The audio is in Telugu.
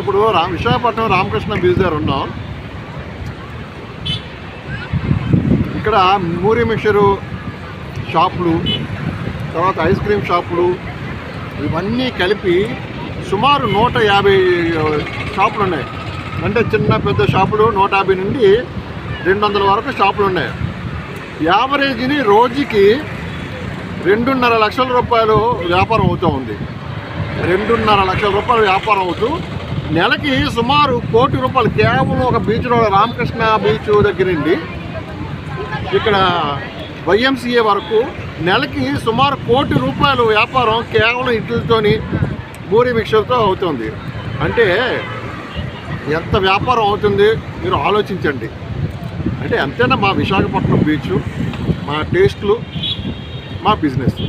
ఇప్పుడు రా విశాఖపట్నం రామకృష్ణ బీచ్ దగ్గర ఉన్నాం. ఇక్కడ మూరి మిక్చరు షాపులు తర్వాత ఐస్ క్రీమ్ షాపులు ఇవన్నీ కలిపి సుమారు నూట యాభై షాపులు ఉన్నాయి. అంటే చిన్న పెద్ద షాపులు నూట యాభై నుండి రెండు వందల వరకు షాపులు ఉన్నాయి. యావరేజ్ని రోజుకి రెండున్నర లక్షల రూపాయలు వ్యాపారం అవుతూ ఉంది. రెండున్నర లక్షల రూపాయలు వ్యాపారం అవుతూ నెలకి సుమారు కోటి రూపాయలు కేవలం ఒక బీచ్లో రామకృష్ణ బీచ్ దగ్గర నుండి ఇక్కడ వైఎంసీఏ వరకు నెలకి సుమారు కోటి రూపాయలు వ్యాపారం కేవలం ఇడ్లతోని బూరి మిక్చర్తో అవుతుంది. అంటే ఎంత వ్యాపారం అవుతుంది మీరు ఆలోచించండి. అంటే అంతేనా మా విశాఖపట్నం బీచ్ మా టేస్ట్లు మా బిజినెస్